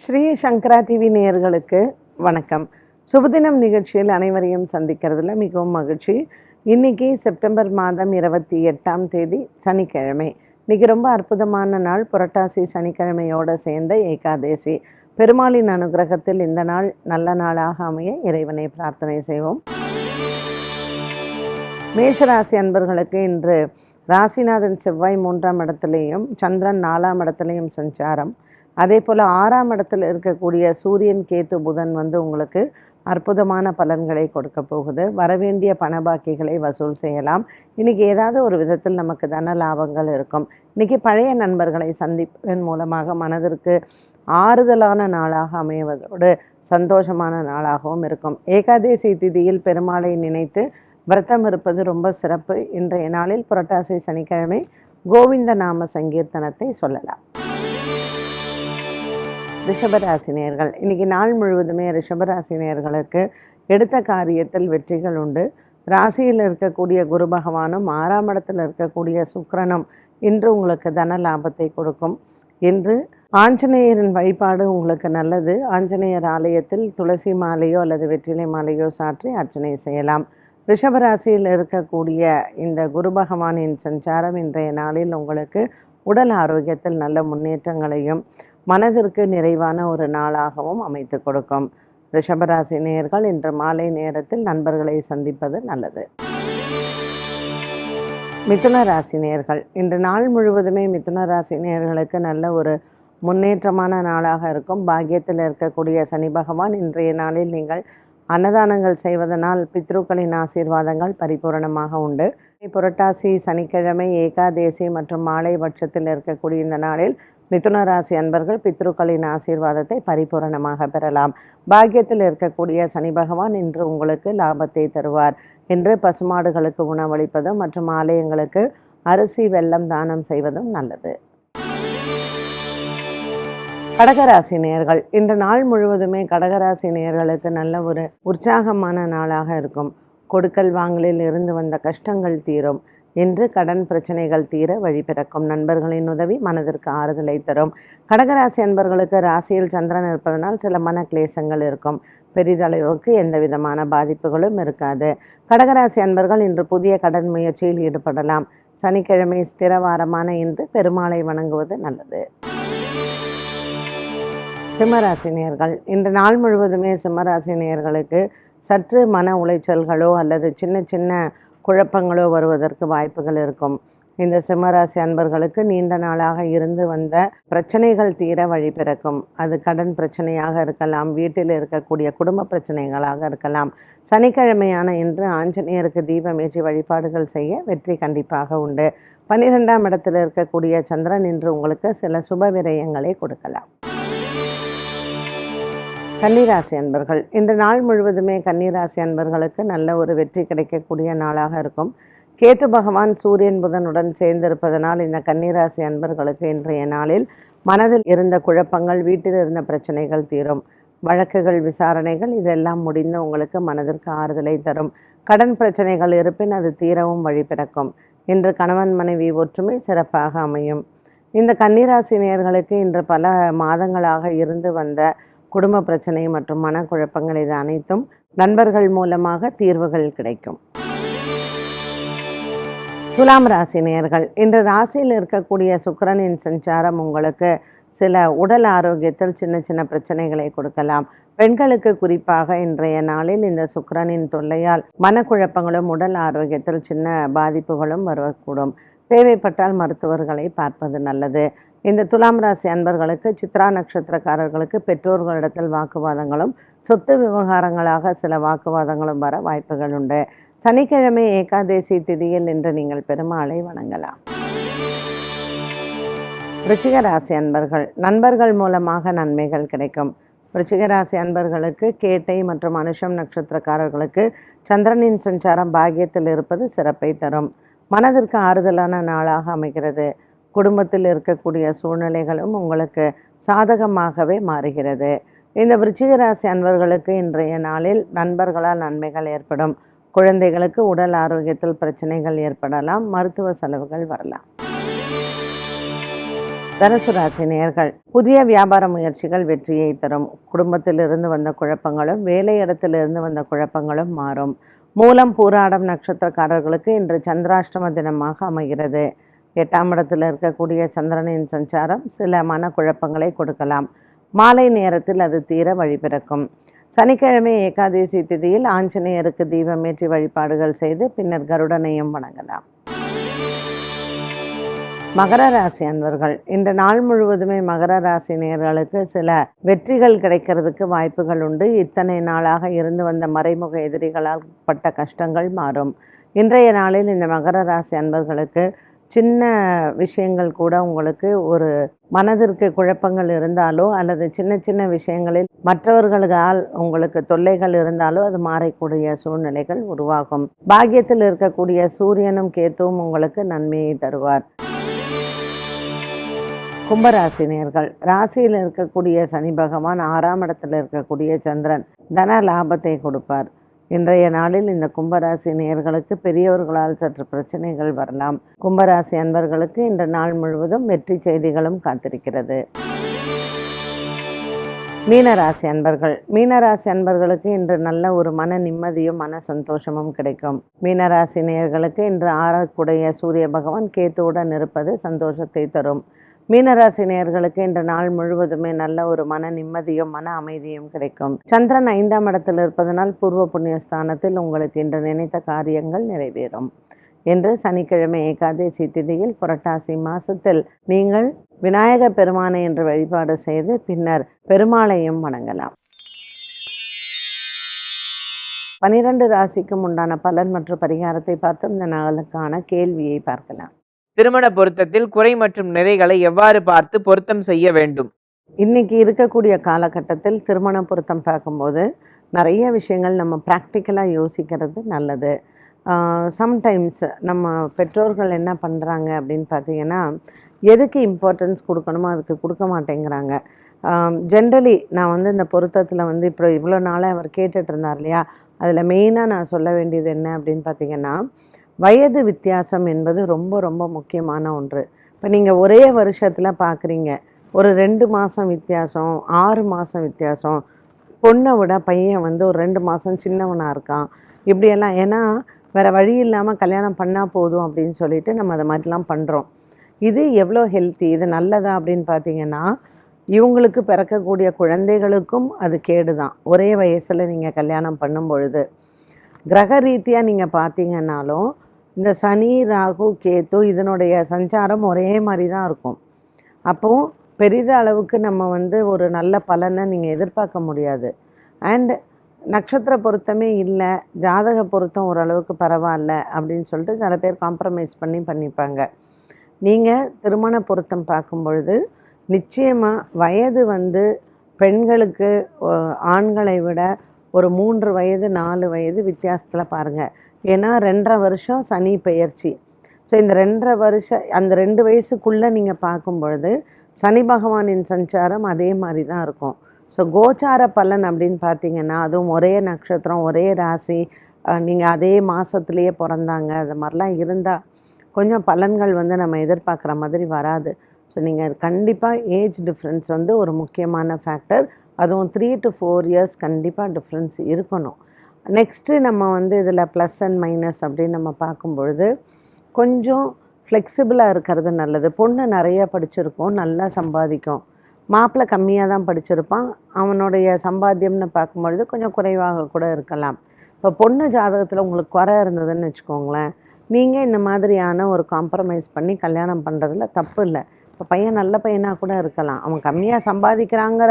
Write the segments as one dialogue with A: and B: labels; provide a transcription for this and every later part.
A: ஸ்ரீ சங்கரா TV நேயர்களுக்கு வணக்கம். சுபதினம் நிகழ்ச்சியில் அனைவரையும் சந்திக்கிறதுல மிகவும் மகிழ்ச்சி. இன்னைக்கு செப்டம்பர் மாதம் இருபத்தி எட்டாம் தேதி சனிக்கிழமை. இன்றைக்கி ரொம்ப அற்புதமான நாள். புரட்டாசி சனிக்கிழமையோடு சேர்ந்த ஏகாதேசி. பெருமாளின் அனுகிரகத்தில் இந்த நாள் நல்ல நாளாக அமைய இறைவனை பிரார்த்தனை செய்வோம். மேஷராசி அன்பர்களுக்கு இன்று ராசிநாதன் செவ்வாய் மூன்றாம் இடத்துலையும் சந்திரன் நாலாம் இடத்துலையும் சஞ்சாரம். அதே போல் ஆறாம் இடத்துல இருக்கக்கூடிய சூரியன் கேத்து புதன் வந்து உங்களுக்கு அற்புதமான பலன்களை கொடுக்க போகுது. வரவேண்டிய பணபாக்கிகளை வசூல் செய்யலாம். இன்றைக்கி ஏதாவது ஒரு விதத்தில் நமக்கு தன லாபங்கள் இருக்கும். இன்றைக்கி பழைய நண்பர்களை சந்திப்பதன் மூலமாக மனதிற்கு ஆறுதலான நாளாக அமைவதோடு சந்தோஷமான நாளாகவும் இருக்கும். ஏகாதேசி திதியில் பெருமாளை நினைத்து விரதம் இருப்பது ரொம்ப சிறப்பு. இன்றைய நாளில் புரட்டாசி சனிக்கிழமை கோவிந்த நாம சங்கீர்த்தனத்தை சொல்லலாம். ரிஷபராசினியர்கள். இன்னைக்கு நாள் முழுவதுமே ரிஷபராசினியர்களுக்கு எடுத்த காரியத்தில் வெற்றிகள் உண்டு. ராசியில் இருக்கக்கூடிய குரு பகவானும் ஆறாம் இடத்தில் இருக்கக்கூடிய சுக்கரனும் இன்று உங்களுக்கு தன லாபத்தை கொடுக்கும். இன்று ஆஞ்சநேயரின் வழிபாடு உங்களுக்கு நல்லது. ஆஞ்சநேயர் ஆலயத்தில் துளசி மாலையோ அல்லது வெற்றிலை மாலையோ சாற்றி அர்ச்சனை செய்யலாம். ரிஷபராசியில் இருக்கக்கூடிய இந்த குரு பகவானின் சஞ்சாரம் இன்றைய நாளில் உங்களுக்கு உடல் ஆரோக்கியத்தில் நல்ல முன்னேற்றங்களையும் மனதிற்கு நிறைவான ஒரு நாளாகவும் அமைத்து கொடுக்கும். ரிஷபராசி நேர்கள் இன்று மாலை நேரத்தில் நண்பர்களை சந்திப்பது நல்லது. மிதுன ராசி நேர்கள் இன்று நாள் முழுவதுமே மிதுன ராசி நேர்களுக்கு நல்ல ஒரு முன்னேற்றமான நாளாக இருக்கும். பாக்கியத்தில் இருக்கக்கூடிய சனி பகவான் இன்றைய நாளில் நீங்கள் அன்னதானங்கள் செய்வதனால் பித்ருக்களின் ஆசீர்வாதங்கள் பரிபூரணமாக உண்டு. புரட்டாசி சனிக்கிழமை ஏகாதேசி மற்றும் மாலை பட்சத்தில் இருக்கக்கூடிய இந்த நாளில் மிதுன ராசி அன்பர்கள் பித்ருக்களின் ஆசீர்வாதத்தை பரிபூரணமாக பெறலாம். பாக்கியத்தில் இருக்கக்கூடிய சனி பகவான் இன்று உங்களுக்கு லாபத்தை தருவார். இன்று பசுமாடுகளுக்கு உணவளிப்பதும் மற்றும் ஆலயங்களுக்கு அரிசி வெள்ளம் தானம் செய்வதும் நல்லது. கடகராசி நேர்கள் இன்று நாள் முழுவதுமே கடகராசி நேர்களுக்கு நல்ல ஒரு உற்சாகமான நாளாக இருக்கும். கொடுக்கல் வாங்கலில் இருந்து வந்த கஷ்டங்கள் தீரும். இன்று கடன் பிரச்சனைகள் தீர வழிபிறக்கும் நண்பர்களின் உதவி மனதிற்கு ஆறுதலை தரும். கடகராசி அன்பர்களுக்கு ராசியில் சந்திரன் இருப்பதனால் சில மன கிளேசங்கள் இருக்கும். பெரிதளவுக்கு எந்த விதமான பாதிப்புகளும் இருக்காது. கடகராசி அன்பர்கள் இன்று புதிய கடன் முயற்சியில் ஈடுபடலாம். சனிக்கிழமை ஸ்திரவாரமான இன்று பெருமாளை வணங்குவது நல்லது. சிம்மராசினியர்கள் இன்று நாள் முழுவதுமே சிம்மராசினியர்களுக்கு சற்று மன உளைச்சல்களோ அல்லது சின்ன சின்ன குழப்பங்களோ வருவதற்கு வாய்ப்புகள் இருக்கும். இந்த சிம்மராசி அன்பர்களுக்கு நீண்ட நாளாக இருந்து வந்த பிரச்சனைகள் தீர வழி பிறக்கும். அது கடன் பிரச்சனையாக இருக்கலாம் வீட்டில் இருக்கக்கூடிய குடும்ப பிரச்சனைகளாக இருக்கலாம். சனிக்கிழமையான இன்று ஆஞ்சநேயருக்கு தீபமேற்றி வழிபாடுகள் செய்ய வெற்றி கண்டிப்பாக உண்டு. பன்னிரெண்டாம் இடத்தில் இருக்கக்கூடிய சந்திரன் இன்று உங்களுக்கு சில சுப விரயங்களை கொடுக்கலாம். கன்னிராசி அன்பர்கள் இன்று நாள் முழுவதுமே கன்னிராசி அன்பர்களுக்கு நல்ல ஒரு வெற்றி கிடைக்கக்கூடிய நாளாக இருக்கும். கேத்து பகவான் சூரியன் புதனுடன் சேர்ந்திருப்பதனால் இந்த கன்னிராசி அன்பர்களுக்கு இன்றைய நாளில் மனதில் இருந்த குழப்பங்கள் வீட்டில் இருந்த பிரச்சனைகள் தீரும். வழக்குகள் விசாரணைகள் இதெல்லாம் முடிந்து உங்களுக்கு மனதிற்கு ஆறுதலை தரும். கடன் பிரச்சனைகள் இருப்பின் அது தீரவும் வழி பிறக்கும். இன்று கணவன் மனைவி ஒற்றுமை சிறப்பாக அமையும். இந்த கன்னிராசி நேர்களுக்கு இன்று பல மாதங்களாக இருந்து வந்த குடும்ப பிரச்சனை மற்றும் மனக்குழப்பங்கள் இது அனைத்தும் நண்பர்கள் மூலமாக தீர்வுகள் கிடைக்கும். துலாம் ராசி நேர்கள் இன்று ராசியில் இருக்கக்கூடிய சுக்கரனின் சஞ்சாரம் உங்களுக்கு சில உடல் ஆரோக்கியத்தில் சின்ன சின்ன பிரச்சனைகளை கொடுக்கலாம். பெண்களுக்கு குறிப்பாக இன்றைய நாளில் இந்த சுக்கரனின் தொல்லையால் மனக்குழப்பங்களும் உடல் ஆரோக்கியத்தில் சின்ன பாதிப்புகளும் வரக்கூடும். தேவைப்பட்டால் மருத்துவர்களை பார்ப்பது நல்லது. இந்த துலாம் ராசி அன்பர்களுக்கு சித்ரா நட்சத்திரக்காரர்களுக்கு பெற்றோர்களிடத்தில் வாக்குவாதங்களும் சொத்து விவகாரங்களாக சில வாக்குவாதங்களும் வர வாய்ப்புகள் உண்டு. சனிக்கிழமை ஏகாதேசி திதியில் இன்று நீங்கள் பெருமாளை வணங்கலாம். ரிச்சிக ராசி அன்பர்கள் நண்பர்கள் மூலமாக நன்மைகள் கிடைக்கும். ரிச்சிக ராசி அன்பர்களுக்கு கேட்டை மற்றும் அனுஷம் நட்சத்திரக்காரர்களுக்கு சந்திரனின் சஞ்சாரம் பாகியத்தில் இருப்பது சிறப்பை தரும். மனதிற்கு ஆறுதலான நாளாக அமைகிறது. குடும்பத்தில் இருக்கக்கூடிய சூழ்நிலைகளும் உங்களுக்கு சாதகமாகவே மாறுகிறது. இந்த விருச்சிக ராசி அன்பர்களுக்கு இன்றைய நாளில் நண்பர்களால் நன்மைகள் ஏற்படும். குழந்தைகளுக்கு உடல் ஆரோக்கியத்தில் பிரச்சனைகள் ஏற்படலாம். மருத்துவ செலவுகள் வரலாம். தனுசு ராசி நேர்கள் புதிய வியாபார முயற்சிகள் வெற்றியை தரும். குடும்பத்திலிருந்து வந்த குழப்பங்களும் வேலை இடத்திலிருந்து வந்த குழப்பங்களும் மாறும். மூலம் பூராடம் நட்சத்திரக்காரர்களுக்கு இன்று சந்திராஷ்டம தினமாக அமைகிறது. எட்டாம் இடத்தில் இருக்கக்கூடிய சந்திரனின் சஞ்சாரம் சில மனக்குழப்பங்களை கொடுக்கலாம். மாலை நேரத்தில் அது தீர வழிபிறக்கும் சனிக்கிழமை ஏகாதசி திதியில் ஆஞ்சநேயருக்கு தீபமேற்றி வழிபாடுகள் செய்து பின்னர் கருடனையும் வணங்கலாம். மகர ராசி அன்பர்கள் இந்த நாள் முழுவதுமே மகர ராசி நேர்களுக்கு சில வெற்றிகள் கிடைக்கிறதுக்கு வாய்ப்புகள் உண்டு. இத்தனை நாளாக இருந்து வந்த மறைமுக எதிரிகளால் பட்ட கஷ்டங்கள் மாறும். இன்றைய நாளில் இந்த மகர ராசி அன்பர்களுக்கு சின்ன விஷயங்கள் கூட உங்களுக்கு ஒரு மனதிற்கு குழப்பங்கள் இருந்தாலோ அல்லது சின்ன சின்ன விஷயங்களில் மற்றவர்களால் உங்களுக்கு தொல்லைகள் இருந்தாலோ அது மாறக்கூடிய சூழ்நிலைகள் உருவாகும். பாக்கியத்தில் இருக்கக்கூடிய சூரியனும் கேத்துவும் உங்களுக்கு நன்மையை தருவார். கும்பராசினியர்கள் ராசியில் இருக்கக்கூடிய சனி பகவான் ஆறாம் இடத்தில் இருக்கக்கூடிய சந்திரன் தன லாபத்தை கொடுப்பார். இன்றைய நாளில் இந்த கும்பராசி நேர்களுக்கு பெரியவர்களால் சற்று பிரச்சனைகள் வரலாம். கும்பராசி அன்பர்களுக்கு இந்த நாள் முழுவதும் வெற்றி செய்திகளும் காத்திருக்கிறது. மீனராசி அன்பர்கள். மீனராசி அன்பர்களுக்கு இன்று நல்ல ஒரு மன நிம்மதியும் மன சந்தோஷமும் கிடைக்கும். மீனராசி நேயர்களுக்கு இன்று ஆறக்குடைய சூரிய பகவான் கேத்துவுடன் இருப்பது சந்தோஷத்தை தரும். மீனராசி நேயர்களுக்கு இந்த நாள் முழுவதுமே நல்ல ஒரு மன நிம்மதியும் மன அமைதியும் கிடைக்கும். சந்திரன் ஐந்தாம் இடத்தில் இருப்பதனால் பூர்வ புண்ணிய ஸ்தானத்தில் உங்களுக்கு இன்று நினைத்த காரியங்கள் நிறைவேறும். என்று சனிக்கிழமை ஏகாதசி திதியில் புரட்டாசி மாசத்தில் நீங்கள் விநாயக பெருமானை என்று வழிபாடு செய்து பின்னர் பெருமாளையும் வணங்கலாம். பனிரெண்டு ராசிக்கும் உண்டான பலன் மற்றும் பரிகாரத்தை பார்த்து இந்த நாளுக்கான கேள்வியை பார்க்கலாம்.
B: திருமண பொருத்தத்தில் குறை மற்றும் நிறைகளை எவ்வாறு பார்த்து பொருத்தம் செய்ய வேண்டும்?
A: இன்னைக்கு இருக்கக்கூடிய காலகட்டத்தில் திருமண பொருத்தம் பார்க்கும்போது நிறைய விஷயங்கள் நம்ம ப்ராக்டிக்கலாக யோசிக்கிறது நல்லது. சம்டைம்ஸ் நம்ம பெற்றோர்கள் என்ன பண்ணுறாங்க அப்படின்னு பார்த்தீங்கன்னா எதுக்கு இம்பார்ட்டன்ஸ் கொடுக்கணுமோ அதுக்கு கொடுக்க மாட்டேங்கிறாங்க. ஜென்ரலி நான் வந்து இந்த பொருத்தத்தில் வந்து இப்போ இவ்வளோ நாளாக அவர் கேட்டுட்டு இருந்தார் இல்லையா? அதில் மெயினாக நான் சொல்ல வேண்டியது என்ன அப்படின்னு பார்த்தீங்கன்னா வயது வித்தியாசம் என்பது ரொம்ப ரொம்ப முக்கியமான ஒன்று. இப்போ நீங்கள் ஒரே வருஷத்தில் பார்க்குறீங்க ஒரு ரெண்டு மாதம் வித்தியாசம் ஆறு மாதம் வித்தியாசம். பொண்ணை விட பையன் வந்து ஒரு ரெண்டு மாதம் சின்னவனாக இருக்கான். இப்படியெல்லாம் ஏன்னா வேறு வழி இல்லாமல் கல்யாணம் பண்ணால் போதும் அப்படின்னு சொல்லிட்டு நம்ம அதை மாதிரிலாம் பண்ணுறோம் இது எவ்வளோ ஹெல்த்தி இது நல்லதா அப்படின்னு பார்த்தீங்கன்னா இவங்களுக்கு பிறக்கக்கூடிய குழந்தைகளுக்கும் அது கேடு தான் ஒரே வயசில் நீங்கள் கல்யாணம் பண்ணும் பொழுது கிரக ரீதியாக நீங்கள் பார்த்தீங்கன்னாலும் இந்த சனி ராகு கேத்து இதனுடைய சஞ்சாரம் ஒரே மாதிரி தான் இருக்கும். அப்போது பெரித அளவுக்கு நம்ம வந்து ஒரு நல்ல பலனை நீங்கள் எதிர்பார்க்க முடியாது. அண்ட் நட்சத்திர பொருத்தமே இல்லை ஜாதக பொருத்தம் ஓரளவுக்கு பரவாயில்ல அப்படின்னு சொல்லிட்டு சில பேர் காம்ப்ரமைஸ் பண்ணி பண்ணிப்பாங்க. நீங்கள் திருமண பொருத்தம் பார்க்கும் பொழுது நிச்சயமாக வயது வந்து பெண்களுக்கு ஆண்களை விட ஒரு மூன்று வயது நாலு வயது வித்தியாசத்தில் பாருங்கள் ஏன்னா ரெண்டரை வருஷம் சனி பெயர்ச்சி. ஸோ இந்த ரெண்டரை வருஷம் அந்த ரெண்டு வயசுக்குள்ளே நீங்கள் பார்க்கும் பொழுது சனி பகவானின் சஞ்சாரம் அதே மாதிரி தான் இருக்கும். ஸோ கோச்சார பலன் அப்படின்னு பார்த்தீங்கன்னா அதுவும் ஒரே நட்சத்திரம் ஒரே ராசி நீங்கள் அதே மாதத்துலேயே பிறந்தாங்க அது மாதிரிலாம் இருந்தால் கொஞ்சம் பலன்கள் வந்து நம்ம எதிர்பார்க்குற மாதிரி வராது. ஸோ நீங்கள் கண்டிப்பாக ஏஜ் டிஃப்ரென்ஸ் வந்து ஒரு முக்கியமான ஃபேக்டர் அதுவும் த்ரீ டு ஃபோர் இயர்ஸ் கண்டிப்பாக டிஃப்ரென்ஸ் இருக்கணும். நெக்ஸ்ட்டு நம்ம வந்து இதில் ப்ளஸ் அண்ட் மைனஸ் அப்படின்னு நம்ம பார்க்கும்பொழுது கொஞ்சம் ஃப்ளெக்சிபிளாக இருக்கிறது நல்லது. பொண்ணு நிறையா படிச்சிருக்கோம் நல்லா சம்பாதிக்கும். மாப்பிள்ளை கம்மியாக தான் படிச்சிருப்பான். அவனுடைய சம்பாத்தியம்னு பார்க்கும்பொழுது கொஞ்சம் குறைவாக கூட இருக்கலாம். இப்போ பொண்ணு ஜாதகத்தில் உங்களுக்கு குறை இருந்ததுன்னு வச்சுக்கோங்களேன். நீங்கள் இந்த மாதிரியான ஒரு காம்ப்ரமைஸ் பண்ணி கல்யாணம் பண்ணுறதுல தப்பு இல்லை. இப்போ பையன் நல்ல பையனாக கூட இருக்கலாம். அவன் கம்மியாக சம்பாதிக்கிறாங்கிற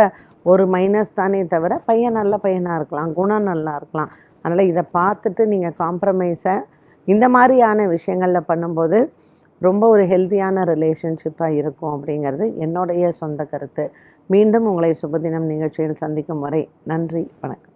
A: ஒரு மைனஸ் தானே தவிர பையன் நல்ல பையனாக இருக்கலாம் குணம் நல்லா இருக்கலாம். அதனால் இதை பார்த்துட்டு நீங்கள் காம்ப்ரமைஸை இந்த மாதிரியான விஷயங்களில் பண்ணும்போது ரொம்ப ஒரு ஹெல்த்தியான ரிலேஷன்ஷிப்பாக இருக்கும் அப்படிங்கிறது என்னுடைய சொந்த கருத்து. மீண்டும் உங்களை சுபதினம் நிகழ்ச்சியில் சந்திக்கும் வரை நன்றி வணக்கம்.